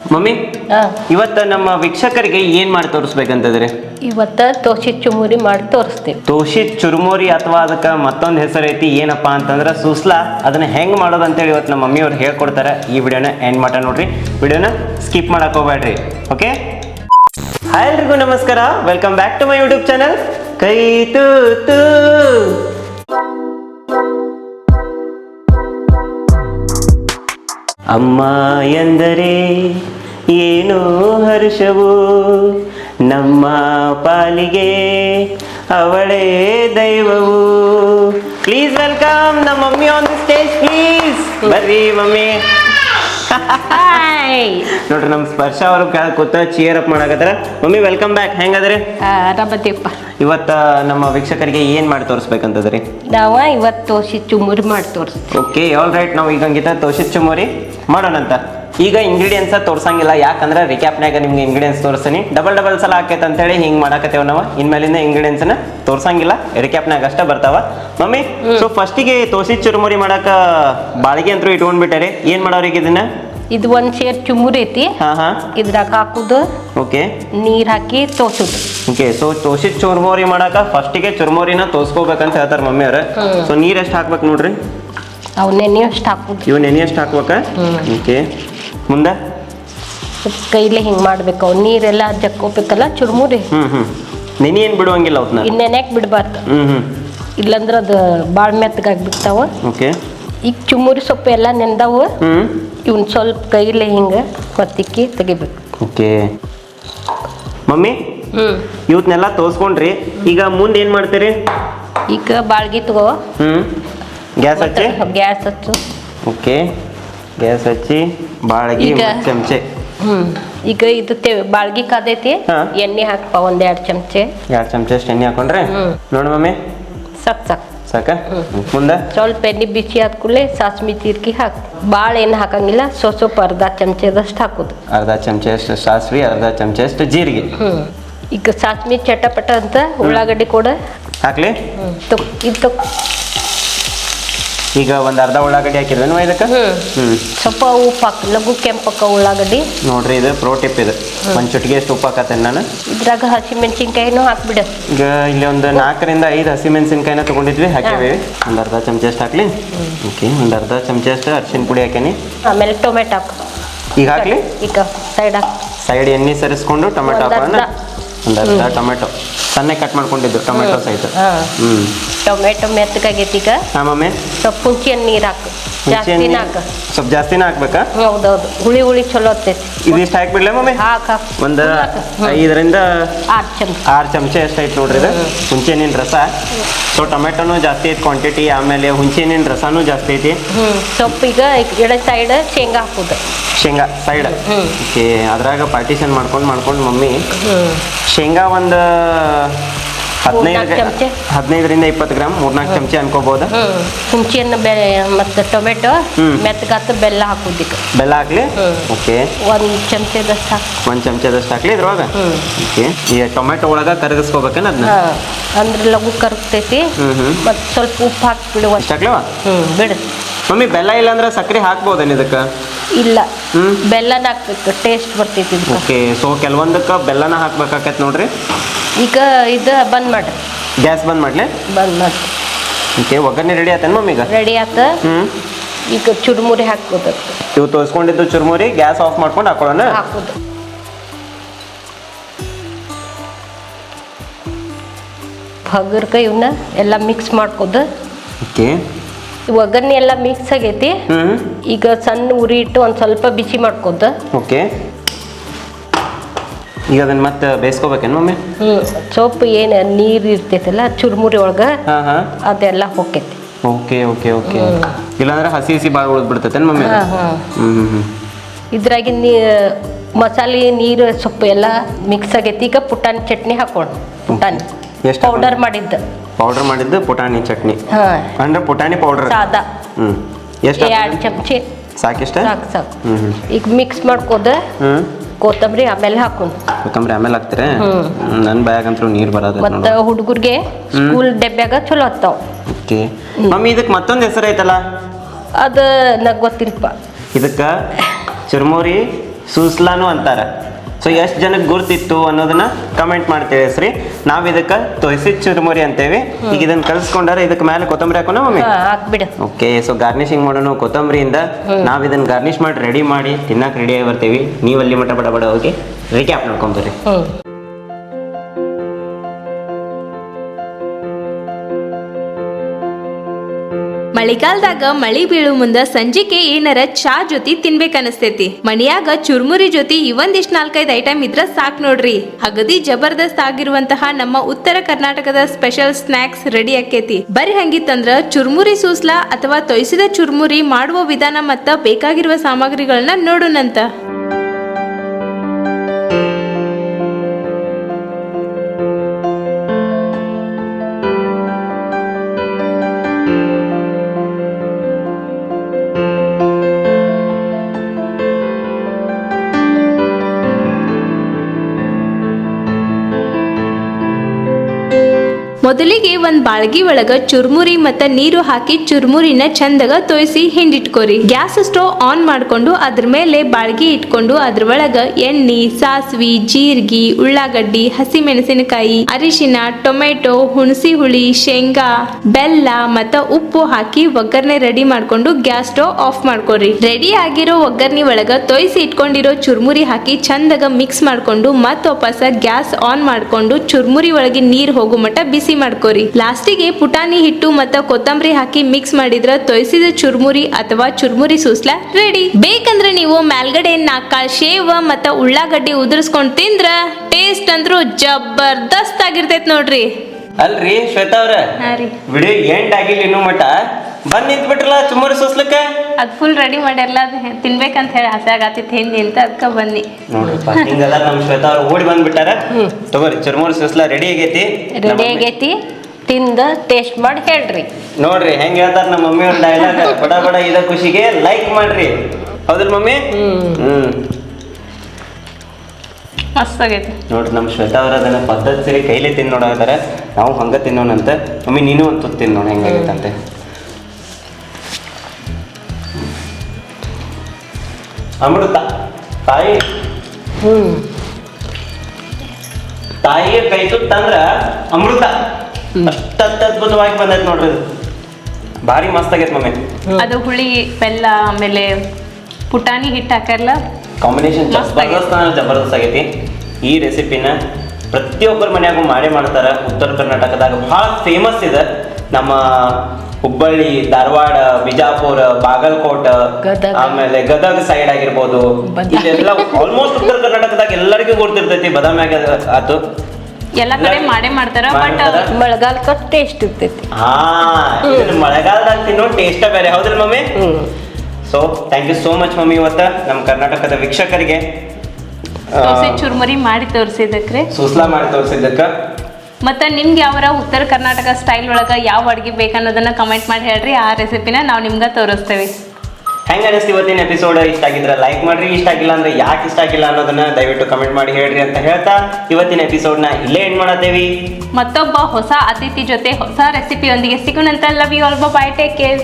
Mummy ಇವತ್ತ ನಮ್ಮ ವೀಕ್ಷಕರಿಗೆ ಏನ್ ಮಾಡಿ ತೋರಿಸ್ಬೇಕಂತಂದ್ರೆ ಇವತ್ತ ತೋಸಿ ಚುಮುರಿ ಮಾಡಿ ತೋರಿಸ್ತೀವಿ ತೋಷಿ ಚುರುಮುರಿ ಅಥವಾ ಅದಕ್ಕೆ ಮತ್ತೊಂದು ಹೆಸರು ಐತಿ ಏನಪ್ಪಾ ಅಂತಂದ್ರೆ ಸುಸ್ಲಾ. ಅದನ್ನ ಹೆಂಗ್ ಮಾಡೋದು ಅಂತೇಳಿ ಇವತ್ತು ನಮ್ಮ ಮಮ್ಮಿ ಅವ್ರು ಹೇಳ್ಕೊಡ್ತಾರೆ. ಈ ವಿಡಿಯೋನ ಎಂಡ್ ಮಾಡ ನೋಡ್ರಿ. ವಿಡಿಯೋನ ಸ್ಕಿಪ್ ಮಾಡಕ್ ಹೋಗ್ಬೇಡ್ರಿ ಓಕೆ ಹಾಯ್ ಎಲ್ರಿಗೂ ನಮಸ್ಕಾರ. Welcome back to my YouTube channel ಕೈ ತೂತು. ಅಮ್ಮ ಎಂದರೆ ಏನು ಹರ್ಷವು? ನಮ್ಮ ಪಾಲಿಗೆ ಅವಳೇ ದೈವವು? ಪ್ಲೀಸ್ ವೆಲ್ಕಮ್ ನಮ್ಮ mummy on the stage please ಬರ್ರಿ ಮಮ್ಮಿ. ನೋಡ್ರಿ ನಮ್ಮ ಸ್ಪರ್ಶ ಅವರು ಕೆಳಗೆ ಕೂತ ಚಿಯರ್ ಅಪ್ ಮಾಡಕತ್ತಾರ. ಮಮ್ಮಿ ವೆಲ್ಕಮ್ ಬ್ಯಾಕ್ ಹೆಂಗದ್ರಿ? ಆರಾಮದೀಪ ಇವತ್ತ ನಮ್ಮ ವೀಕ್ಷಕರಿಗೆ ಏನ್ ಮಾಡಿ ತೋರಿಸ್ಬೇಕಂತದ್ರಿ? ನಾವ ಇವತ್ತು ತೋಸಿ ಚುಮುರಿ ಮಾಡಿ ತೋರಿಸ್ತೀವಿ ಓಕೆ ಆಲ್ ರೈಟ್ ನಾವು ಈಗ ಹಂಗಿತ ತೋಷಿತ್ ಚುಮುರಿ. ಮಾಡೋಣಂತ ಈಗ ಇಂಗ್ರೀಡಿಯೆಂಟ್ಸ ತೋರ್ಸಂಗಿಲ್ಲ. ಯಾಕಂದ್ರೆ ರಿಕ್ಯಾಪ್ನಾಗ ನಿಮ್ಗೆ ಇಂಗ್ರೀಡಿಯೆಂಟ್ಸ್ ತೋರಿಸ್ತೀನಿ. ಡಬಲ್ ಡಬಲ್ ಸಲ ಆಕೈತೆ ಅಂತೇಳಿ ಹಿಂಗೆ ಮಾಡಕತ್ತೇವ ನಾವು. ಇನ್ಮೇಲಿಂದ ಇಂಗ್ರೀಡಿಯೆಂಟ್ಸ್ನ ತೋರ್ಸಂಗಿಲ್ಲ. ರಿಕ್ಯಾಪ್ನಾಗ ಅಷ್ಟೇ ಬರ್ತಾವ. ಮಮ್ಮಿ ಸೊ ಫಸ್ಟಿಗೆ ತೋಸಿ ಚುರುಮುರಿ ಮಾಡಕ ಬಾಳಿಗೆ ಅಂತೂ ಇಟ್ಕೊಂಡ್ಬಿಟ್ಟಾರೆ ಏನ್ ಮಾಡೋರಿಗೆ ಇದನ್ನ? ಇದು ಒಂದ್ ಸೇರ್ ಚುಮುರಿ ಐತಿ. ಹಾ ಹಾ. ಇದ್ರಾಗ ಹಾಕುದು. ಓಕೆ ನೀರ್ ಹಾಕಿ ತೋಸುದು. ಓಕೆ ಸೊ ತೋಸಿತ್ ಚುರುಮುರಿ ಮಾಡಕ ಫಸ್ಟಿಗೆ ಚುರ್ಮೋರಿನ ತೋಸ್ಕೋಬೇಕಂತ ಹೇಳ್ತಾರೆ ಮಮ್ಮಿ ಅವ್ರ. ಹ್ಮ್. ಸೊ ನೀರ್ ಎಷ್ಟು ಹಾಕ್ಬೇಕು ನೋಡ್ರಿ? ಅವ್ ನೆನೆ ಅಷ್ಟು ಹಾಕುದು ಇವ್ ನೆನೆ ಎಷ್ಟು ಹಾಕ್ಬೇಕ? ಓಕೆ ಮುಂದೆ? ಕೈಲೇ ಹಿಂಗ್ ಮಾಡ್ಬೇಕು. ಅವ್ ನೀರೆಲ್ಲ ಜಕ್ಕೋಬೇಕಲ್ಲ ಚುರುಮುರಿ. ಹ್ಮ್ ಹ್ಮ್. ನೆನೆ ಏನ್ ಬಿಡುವಂಗಿಲ್ಲ ಅವತ್ನ? ಇನ್ ಬಿಡ್ಬಾರ್ದು. ಹ್ಮ್ ಹ್ಮ್. ಇಲ್ಲಂದ್ರ ಅದು ಬಾಳ್ ಮೆತ್ತಗಾಗ್ಬಿಡ್ತಾವ ಓಕೆ ಈಗ ಚುಮುರಿ ಸೊಪ್ಪು ಎಲ್ಲ ನೆಂದವು. ಇವ್ನ ಸ್ವಲ್ಪ ಕೈಲೇ ಹಿಂಗ ಮತ್ತಿಕ್ಕಿ ತೆಗಿಬೇಕು. ಓಕೆ. ಮಮ್ಮಿ ಇವತ್ನೆಲ್ಲ ತೋರ್ಸ್ಕೊಂಡ್ರಿ. ಈಗ ಮುಂದೆ ಏನು ಮಾಡ್ತೀರಿ? ಈಗ ಬಾಳ್ಗಿ ತಗೋ. ಗ್ಯಾಸ್ ಹಚ್ಚಿ? ಗ್ಯಾಸ್ ಹಚ್ಚು. ಓಕೆ. ಗ್ಯಾಸ್ ಹಚ್ಚಿ ಬಾಳ್ಗಿ ಚಮಚೆ. ಈಗ ಇದು ಬಾಳ್ಗಿ ಕಾದೈತಿ. ಎಣ್ಣೆ ಹಾಕ್ಪ ಒಂದ್ ಎರಡ್ ಚಮಚೆ. ಎರಡು ಚಮಚೆ ಎಣ್ಣೆ ಹಾಕೊಂಡ್ರೆ. ನೋಡಿ ಮಮ್ಮಿ. ಸಾಕು ಸಾಕ್. ಸಾಕ? ಮುಂದೆ? ಸ್ವಲ್ಪ ಎಣ್ಣೆ ಬಿಸಿ ಆದ ಕೂಡಲೇ ಸಾಸ್ಮಿ ಜೀರ್ಗಿ ಹಾಕ್ ಭಾಳ ಏನು ಹಾಕಂಗಿಲ್ಲ ಸೊ ಸ್ವಲ್ಪ ಅರ್ಧ ಚಮಚದಷ್ಟು ಹಾಕುದು. ಅರ್ಧ ಚಮಚ ಸಾಸ್ವಿ ಸಾಸಿವೆ ಅರ್ಧ ಚಮಚ ಜೀರಿಗೆ. ಈಗ ಸಾಸ್ಮಿ ಚಟಪಟ ಅಂತ ಉಳ್ಳಾಗಡ್ಡಿ ಕೂಡ ಹಾಕ್ಲಿ? ಇದು ಈಗ ಒಂದು ಅರ್ಧ ಉಳ್ಳಾಗಡ್ಡಿ ಹಾಕಿದ್ರೇನು ಇದಕ್ಕೆ? ಸ್ವಲ್ಪ ಉಪ್ಪು ಹಾಕಿ ಲಘು ಕೆಂಪಕ್ಕ ಉಳ್ಳಾಗಡ್ಡಿ. ನೋಡ್ರಿ ಇದು ಪ್ರೋ ಟಿಪ್ ಇದು. ಒಂದು ಚುಟ್ಗೆ ಎಷ್ಟು ಉಪ್ಪು ಹಾಕತ್ತೇನೆ ನಾನು. ಇದ್ರಾಗ ಹಸಿಮೆಣಸಿನ್ಕಾಯಿನೂ ಹಾಕ್ಬಿಡ. ಈಗ ಇಲ್ಲಿ ಒಂದು ನಾಲ್ಕರಿಂದ ಐದು ಹಸಿಮೆಣಸಿನ್ಕಾಯಿನ ತಗೊಂಡಿದ್ವಿ ಹಾಕೇವಿ ಒಂದು ಅರ್ಧ ಚಮಚ ಅಷ್ಟು ಹಾಕ್ಲಿ ಓಕೆ ಒಂದು ಅರ್ಧ ಚಮಚ ಅಷ್ಟು ಅರ್ಶಿನ ಪುಡಿ ಹಾಕೇನಿ. ಆಮೇಲೆ ಟೊಮೆಟೊ ಹಾಕು. ಈಗ ಹಾಕ್ಲಿ? ಈಗ ಸೈಡ್ ಹಾಕಿ. ಸೈಡ್ ಎಣ್ಣೆ ಸರಿಸ್ಕೊಂಡು ಟೊಮೆಟೊ ಹಾಕೋಣ. ಒಂದು ಅರ್ಧ ಟೊಮೆಟೊ. ಸಣ್ಣ ಕಟ್ ಮಾಡ್ಕೊಂಡಿದ್ದು ಟೊಮೆಟೊ ಸಹಿತ. ಹ್ಞೂ ಟೊಮೆಟೊ ಮೆತ್ತಗಾಗೈತಿ ಈಗ. ಆಮೇಲೆ ಸ್ವಲ್ಪ ಹುಂಚಿನ ನೀರು ಹಾಕು. ಜಾಸ್ತಿನ ಹಾಕು ಸ್ವಲ್ಪ ಜಾಸ್ತಿನೇ ಹಾಕ್ಬೇಕಾ? ಹೌದೌದು. ಹುಳಿ ಹುಳಿ ಚಲೋ ಆಗ್ತೈತಿ. ಇದಿಷ್ಟು ಹಾಕ್ಬಿಡ್ಲೆ ಮಮ್ಮಿ ಹಾಕ್ ಒಂದು ಐದರಿಂದ ಆರು ಚಮಚ. ಆರು ಚಮಚ ಎಷ್ಟು ಐತೆ ನೋಡ್ರಿ ಇದು? ಹುಂಚೆಹಣ್ಣಿನ ರಸ. ಸೊ ಟೊಮೆಟೊನು ಜಾಸ್ತಿ ಐತಿ ಕ್ವಾಂಟಿಟಿ ಆಮೇಲೆ ಹುಂಚೆಹಣ್ಣಿನ ರಸನೂ ಜಾಸ್ತಿ ಐತಿ. ಸ್ವಲ್ಪ ಈಗ ಎಡ ಸೈಡ್ ಶೇಂಗಾ ಹಾಕುದು. ಶೇಂಗಾ ಸೈಡ್. ಓಕೆ ಅದ್ರಾಗ ಪಾರ್ಟಿಷನ್ ಮಾಡ್ಕೊಂಡು ಮಾಡ್ಕೊಂಡು ಮಮ್ಮಿ ಶೇಂಗಾ ಒಂದು ಹದಿನೈದು ಚಮ್ಚೆ. ಹದಿನೈದರಿಂದ ಇಪ್ಪತ್ತು ಗ್ರಾಮ್ ಮೂರ್ನಾಲ್ಕು ಚಮಚ ಅನ್ಕೋಬಹುದು ಹುಣಸಿಯನ್ನ ಮತ್ತೆ ಟೊಮೆಟೊ. ಮೆತ್ತಗಾತ ಬೆಲ್ಲ ಹಾಕುದು ಈಗ ಬೆಲ್ಲ ಹಾಕ್ಲಿ. ಓಕೆ. ಒಂದು ಚಮಚದಷ್ಟು ಹಾಕಿ. ಒಂದು ಚಮಚದಷ್ಟು ಹಾಕ್ಲಿ ಇದ್ರೊಳಗೆ. ಓಕೆ. ಈ ಟೊಮೆಟೊ ಒಳಗೆ ಕರಗಿಸ್ಕೋಬೇಕೇನ ಅದನ್ನ ಅಂದ್ರೆ ಲಘು ಕರಗ್ತೈತಿ. ಮತ್ತು ಸ್ವಲ್ಪ ಉಪ್ಪು ಹಾಕ್ಬಿಡು ಅಷ್ಟು. ಹಾಕ್ಲಿವ ಹ್ಞೂ ಬಿಡು. ಮಮ್ಮಿ ಬೆಲ್ಲ ಇಲ್ಲ ಅಂದ್ರೆ ಸಕ್ಕರೆ ಹಾಕ್ಬೋದೇನು ಇದಕ್ಕೆ? ಇಲ್ಲ. ಹ್ಮ್. ಬೆಲ್ಲನ ಹಾಕ್ಬೇಕು ಟೇಸ್ಟ್ ಬರ್ತೈತಿ ಇದಕ್ಕೆ. ಓಕೆ ಸೊ ಕೆಲವೊಂದಕ್ಕೆ ಬೆಲ್ಲನ ಹಾಕ್ಬೇಕಾಕೈತೆ ನೋಡ್ರಿ. ಈಗ ಇದು ಬಂದ್ ಮಾಡ್ರಿ. ಗ್ಯಾಸ್ ಬಂದ್ ಮಾಡ್ಲಿ? ಬಂದ್ ಮಾಡ್ರಿ. ಓಕೆ ಒಗ್ಗರಣೆ ರೆಡಿ ಆತೇನು ಮಮ್ಮಿ ಈಗ? ರೆಡಿ ಆತ. ಹ್ಞೂ ಈಗ ಚುರುಮುರಿ ಹಾಕ್ಬೋದು ಇವು ತೋರಿಸ್ಕೊಂಡಿದ್ದು ಚುರುಮುರಿ ಗ್ಯಾಸ್ ಆಫ್ ಮಾಡ್ಕೊಂಡು ಹಾಕೊಳ್ಳೋಣ? ಹಾಕೋದು ಹಗರ್ಕ ಇವನ್ನ ಎಲ್ಲ ಮಿಕ್ಸ್ ಮಾಡ್ಕೋದು. ಓಕೆ. ಒಗ್ಗರಣೆ ಎಲ್ಲ ಮಿಕ್ಸ್ ಆಗೈತಿ. ಈಗ ಸಣ್ಣ ಉರಿ ಇಟ್ಟು ಒಂದು ಸ್ವಲ್ಪ ಬಿಸಿ ಮಾಡ್ಕೋದು ಓಕೆ. ಈಗ ಅದನ್ನ ಮತ್ತೆ ಬೇಯಿಸ್ಕೋಬೇಕೇನು ಮಮ್ಮಿ ಹ್ಞೂ ಸೊಪ್ಪು ಏನು ನೀರು ಇರ್ತೈತಲ್ಲ ಚುರುಮುರಿ ಒಳಗೆ ಹಾಂ ಹಾಂ. ಅದೆಲ್ಲ ಹೋಕೈತಿ ಓಕೆ ಓಕೆ ಓಕೆ. ಇಲ್ಲಾಂದ್ರೆ ಹಸಿ ಹಸಿ ಭಾಳ ಉಳಿದ್ ಬಿಡ್ತೈತೆ ಮಮ್ಮಿ ಹಾಂ ಇದ್ರಾಗಿನ ನೀ ಮಸಾಲೆ ನೀರು ಸೊಪ್ಪು ಎಲ್ಲ ಮಿಕ್ಸ್ ಆಗೈತಿ. ಈಗ ಪುಟಾಣಿ ಚಟ್ನಿ ಹಾಕೋಣ. ಪುಟಾಣಿ. ಎಷ್ಟು ಪೌಡರ್ ಮಾಡಿದ್ದು. ಪೌಡರ್ ಮಾಡಿದ್ದು ಪುಟಾಣಿ ಚಟ್ನಿ. ಅಂದ್ರೆ ಪುಟಾಣಿ ಪೌಡರ್ ಸಾದಾ. ಹ್ಞೂ ಎಷ್ಟು ಎರಡು ಚಮಚೆ. ಸಾಕಿಷ್ಟ ಸಾಕು ಸಾಕು. ಈಗ ಮಿಕ್ಸ್ ಮಾಡ್ಕೋದ ಕೊತ್ತಂಬರಿ ಆಮೇಲೆ ಹಾಕೊಂಡು ಕೊತ್ತಂಬರಿ ಆಮೇಲೆ ಹಾಕ್ತೀರಾ? ಹ್ಮ್. ನನ್ನ ಬ್ಯಾಗಂತೂ ನೀರು ಬರೋದು ಮತ್ತು ಹುಡುಗರಿಗೆ ಸ್ಕೂಲ್ ಡಬ್ಬ್ಯಾಗ ಚಲೋ ಹತ್ತಾವ ಓಕೆ. ಮಮ್ಮಿ ಇದಕ್ಕೆ ಮತ್ತೊಂದು ಹೆಸರು ಐತಲ್ಲ? ಅದು ನಂಗೆ ಗೊತ್ತಿಲ್ಲಪ್ಪ. ಇದಕ್ಕೆ ಚುರ್ಮುರಿ ಸೂಸ್ಲಾನು ಅಂತಾರ. ಸೊ ಎಷ್ಟು ಜನಕ್ಕೆ ಗುರ್ತಿತ್ತು ಅನ್ನೋದನ್ನ ಕಮೆಂಟ್ ಮಾಡ್ತೇವೆ ಸರಿ ನಾವ್ ಇದಕ್ಕೆ ತೊಯ್ಸಿ ಚುರುಮುರಿ ಅಂತೇವಿ. ಈಗ ಇದನ್ನ ಕಲ್ಸ್ಕೊಂಡಾರ ಇದಕ್ಕೆ ಮೇಲೆ ಕೊತ್ತಂಬರಿ ಹಾಕೋಣ ಮಮ್ಮಿ ಹಾಕ್ಬಿಡು. ಓಕೆ ಸೊ ಗಾರ್ನಿಶಿಂಗ್ ಮಾಡೋಣ ಕೊತ್ತಂಬರಿಯಿಂದ. ನಾವ್ ಇದನ್ನ ಗಾರ್ನಿಶ್ ಮಾಡಿ ರೆಡಿ ಮಾಡಿ ತಿನ್ನಕ್ಕೆ ರೆಡಿ ಆಗಿ ಬರ್ತೀವಿ. ನೀವು ಅಲ್ಲಿ ಮಟ ಬಡ ಬಡ ಹೋಗಿ ರಿಕ್ಯಾಪ್ ನೋಡ್ಕೊಂಬರ್ರಿ ಮಳಿಗಾಲದಾಗ ಮಳಿ ಬೀಳು ಮುಂದ ಸಂಜಿಕೆ ಏನಾರ ಚಾ ಜೊತೆ ತಿನ್ಬೇಕನಸ್ತೈತಿ. ಮನಿಯಾಗ ಚುರ್ಮುರಿ ಜೊತೆ ಇವೊಂದಿಷ್ಟ್ ನಾಲ್ಕೈದು ಐಟಮ್ ಇದ್ರ ಸಾಕ್ ನೋಡ್ರಿ. ಅಗದಿ ಜಬರ್ದಸ್ತ್ ಆಗಿರುವಂತಹ ನಮ್ಮ ಉತ್ತರ ಕರ್ನಾಟಕದ ಸ್ಪೆಷಲ್ ಸ್ನಾಕ್ಸ್ ರೆಡಿ ಆಕೇತಿ ಬರೀ ಹಂಗಿತ್ತಂದ್ರ ಚುರ್ಮುರಿ ಸೂಸ್ಲಾ ಅಥವಾ ತೊಯ್ಸಿದ ಚುರ್ಮುರಿ ಮಾಡುವ ವಿಧಾನ ಮತ್ತ ಬೇಕಾಗಿರುವ ಸಾಮಗ್ರಿಗಳನ್ನ ನೋಡೋಣಂತ ಮೊದಲಿಗೆ ಒಂದ್ ಬಾಳ್ಗಿ ಒಳಗ ಚುರ್ಮುರಿ ಮತ್ತ ನೀರು ಹಾಕಿ ಚುರ್ಮುರಿನ ಚಂದಗ ತೋಯಿಸಿ ಹಿಂಡಿಟ್ಕೋರಿ. ಗ್ಯಾಸ್ ಸ್ಟೋವ್ ಆನ್ ಮಾಡ್ಕೊಂಡು ಅದ್ರ ಮೇಲೆ ಬಾಳ್ಗಿ ಇಟ್ಕೊಂಡು ಅದ್ರ ಒಳಗ ಎಣ್ಣೆ, ಸಾಸ್ವಿ, ಜೀರ್ಗಿ, ಉಳ್ಳಾಗಡ್ಡಿ ಹಸಿ ಮೆಣಸಿನಕಾಯಿ ಅರಿಶಿನ, ಟೊಮೆಟೊ, ಹುಣಸಿ ಹುಳಿ, ಶೇಂಗಾ, ಬೆಲ್ಲ ಮತ್ತ ಉಪ್ಪು ಹಾಕಿ ಒಗ್ಗರಣೆ ರೆಡಿ ಮಾಡ್ಕೊಂಡು ಗ್ಯಾಸ್ ಸ್ಟೋವ್ ಆಫ್ ಮಾಡ್ಕೊರಿ. ರೆಡಿ ಆಗಿರೋ ಒಗ್ಗರಣೆ ಒಳಗ ತೊಯ್ಸಿ ಇಟ್ಕೊಂಡಿರೋ ಚುರ್ಮುರಿ ಹಾಕಿ ಚಂದಗ ಮಿಕ್ಸ್ ಮಾಡ್ಕೊಂಡು ಮತ್ತ ವಾಪಸ್ ಗ್ಯಾಸ್ ಆನ್ ಮಾಡ್ಕೊಂಡು ಚುರ್ಮುರಿ ಒಳಗೆ ನೀರ್ ಹೋಗೋ ಮಟ್ಟ ಬಿಸಿ ಮಾಡ್ಕೋರಿ. ಲಾಸ್ಟಿಗೆ ಪುಟಾಣಿ ಹಿಟ್ಟು ಮತ್ತ ಕೊತ್ತಂಬರಿ ಹಾಕಿ ಮಿಕ್ಸ್ ಮಾಡಿದ್ರ ತೊಯ್ಸಿದ ಚುರ್ಮುರಿ ಅಥವಾ ಚುರ್ಮುರಿ ಸೂಸ್ಲಾ ರೆಡಿ ಬೇಕಂದ್ರೆ ನೀವು ಮ್ಯಾಲ್ಗಡೆ ನಾಲ್ಕಾಳು ಶೇವ ಮತ್ತ ಉಳ್ಳಾಗಡ್ಡಿ ಉದುರಿಸ್ಕೊಂಡು ತಿಂದ್ರ ಟೇಸ್ಟ್ ಅಂದ್ರೂ ಜಬರ್ದಸ್ತ್ ಆಗಿರ್ತೈತಿ ನೋಡ್ರಿ. ಅಲ್ರಿ ಶ್ವೇತಾ ಅವ್ರ ವಿಡಿಯೋ ಎಂಡ್ ಆಗಿಲ್ಲ ಇನ್ನು ಮಟ ಬಂದ್ ನಿಂತ್ ಬಿಟ್ರಲ್ಲ ಚುಮ್ಮರಿ ಸೋಸ್ಲಕ್ಕೆ? ಅದ್ ಫುಲ್ ರೆಡಿ ಮಾಡಿ ಎಲ್ಲ ತಿನ್ಬೇಕಂತ ಹೇಳಿ ಆಸೆ ಆಗತ್ತಿತ್ತು. ಹಿಂದೆ ಅಂತ ಅದಕ್ಕೆ ಬನ್ನಿ. ನೋಡ್ರಿಪ್ಪ ಹಿಂಗೆಲ್ಲ ನಮ್ಮ ಶ್ವೇತಾ ಅವ್ರು ಓಡಿ ಬಂದ್ಬಿಟ್ಟಾರ. ತಗೋರಿ ಚುರ್ಮುರಿ ಸೋಸ್ಲ ರೆಡಿ ಆಗೈತಿ? ರೆಡಿ ಆಗೈತಿ. ತಿಂದ ಟೇಸ್ಟ್ ಮಾಡಿ ಹೇಳ್ರಿ. ನೋಡ್ರಿ ಹೆಂಗ್ ಹೇಳ್ತಾರ ನಮ್ಮ ಮಮ್ಮಿ ಒಂದು ಡೈಲಾಗ್ ಬಡ ಬಡ ಇದ ಖುಷಿಗೆ ಲೈಕ್ ಮಾಡ್ರಿ. ಹೌದಿಲ್ಲ ಮಮ್ಮಿ? ಹ್ಮ್. ಮಸ್ತ್ ಆಗೈತಿ. ನೋಡ್ರಿ ನಮ್ಮ ಶ್ವೇತಾ ಅವ್ರ ಅದನ್ನ ಪದ್ಧತಿ ಸರಿ ಕೈಲಿ ತಿಂದು ನಾವು ಹಂಗ ತಿನ್ನೋಣಂತೆ. ಮಮ್ಮಿ ನೀನು ಒಂದು ತುತ್ತು ತಿನ್ನು ನೋಡಿ ಹೆಂಗಾಗೈತಂತೆ ಅಮೃತ. ತಾಯಿ? ಹ್ಮ್. ತಾಯಿಗೆ ಕೈ ತುತ್ತಂದ್ರ ಅಮೃತ. ಅಷ್ಟ ಅದ್ಭುತವಾಗಿ ಬಂದೈತೆ ನೋಡ್ರಿ ಇದು. ಭಾರಿ ಮಸ್ತ್ ಆಗೈತೆ ಮಮ್ಮಿ. ಅದು ಹುಳಿ ಬೆಲ್ಲ ಆಮೇಲೆ ಪುಟಾಣಿ ಹಿಟ್ಟು ಹಾಕಲ್ಲ ಕಾಂಬಿನೇಷನ್ ಮಸ್ತ್ ಜಬರ್ದಸ್ತ್ ಅಂದ್ರೆ ಜಬರ್ದಸ್ತ್ ಆಗೈತಿ. ಈ ರೆಸಿಪಿನ ಪ್ರತಿಯೊಬ್ಬರ ಮನ್ಯಾಗೂ ಮಾಡೇ ಮಾಡ್ತಾರ ಉತ್ತರ ಕರ್ನಾಟಕದಾಗ. ಬಹಳ ಫೇಮಸ್ ಇದೆ. ನಮ್ಮ ಹುಬ್ಬಳ್ಳಿ ಧಾರವಾಡ ಬಿಜಾಪುರ ಬಾಗಲಕೋಟ ಆಮೇಲೆ ಗದಗ ಸೈಡ್ ಆಗಿರ್ಬೋದು. ಇದೆಲ್ಲ ಆಲ್ಮೋಸ್ಟ್ ಉತ್ತರ ಕರ್ನಾಟಕದಾಗ ಎಲ್ಲರಿಗೂ ಗೊತ್ತಿರ್ತೈತಿ ಬದಾಮಿ ಆತು ಎಲ್ಲ ಕಡೆ ಮಾಡೇ ಮಾಡ್ತಾರ ಬಟ್. ಮಳೆಗಾಲಕ್ಕ ಟೇಸ್ಟ್ ಇರ್ತೈತಿ. ಹಾ ಮಳೆಗಾಲದಾಗ ತಿನ್ನೋ ಟೇಸ್ಟ್ ಬೇರೆ ಹೌದಿಲ್ಲ mummy? So thank you so much mummy ಇವತ್ತ ನಮ್ಮ ಕರ್ನಾಟಕದ ವೀಕ್ಷಕರಿಗೆ. ಚುರ್ಮುರಿ ಮಾಡಿ ತೋರಿಸಿದಕ್ರೆ ಸುಸ್ಲಾ ಮಾಡಿ ತೋರಿಸಿದ್ದಕ್ಕ. ಮತ್ತೆ ನಿಮ್ಗೆ ಯಾವ ಉತ್ತರ ಕರ್ನಾಟಕ ಸ್ಟೈಲ್ ಒಳಗೆ ಯಾವ ಅಡ್ಗೆ ಬೇಕನ್ನೋದನ್ನು ಕಮೆಂಟ್ ಮಾಡಿ ಹೇಳ್ರಿ. ಆ ರೆಸಿಪಿನ ನಾವು ನಿಮ್ಗೆ ತೋರಿಸ್ತೇವೆ. ಹೆಂಗೆ ಅನಿಸ್ತು ಇವತ್ತಿನ ಎಪಿಸೋಡ್ ಇಷ್ಟ ಆಗಿದ್ರೆ ಲೈಕ್ ಮಾಡ್ರಿ ಇಷ್ಟ ಆಗಿಲ್ಲ ಅಂದ್ರೆ ಯಾಕೆ ಇಷ್ಟ ಆಗಿಲ್ಲ ಅನ್ನೋದನ್ನ ದಯವಿಟ್ಟು ಕಮೆಂಟ್ ಮಾಡಿ ಹೇಳ್ರಿ ಅಂತ ಹೇಳ್ತಾ ಇವತ್ತಿನ ಎಪಿಸೋಡ್ನ ಇಲ್ಲೇ ಎಂಡ್ ಮಾಡತ್ತೇವಿ. ಮತ್ತೊಬ್ಬ ಹೊಸ ಅತಿಥಿ ಜೊತೆ ಹೊಸ ರೆಸಿಪಿಯೊಂದಿಗೆ ಸಿಗೋಣಂತ love you all bye take care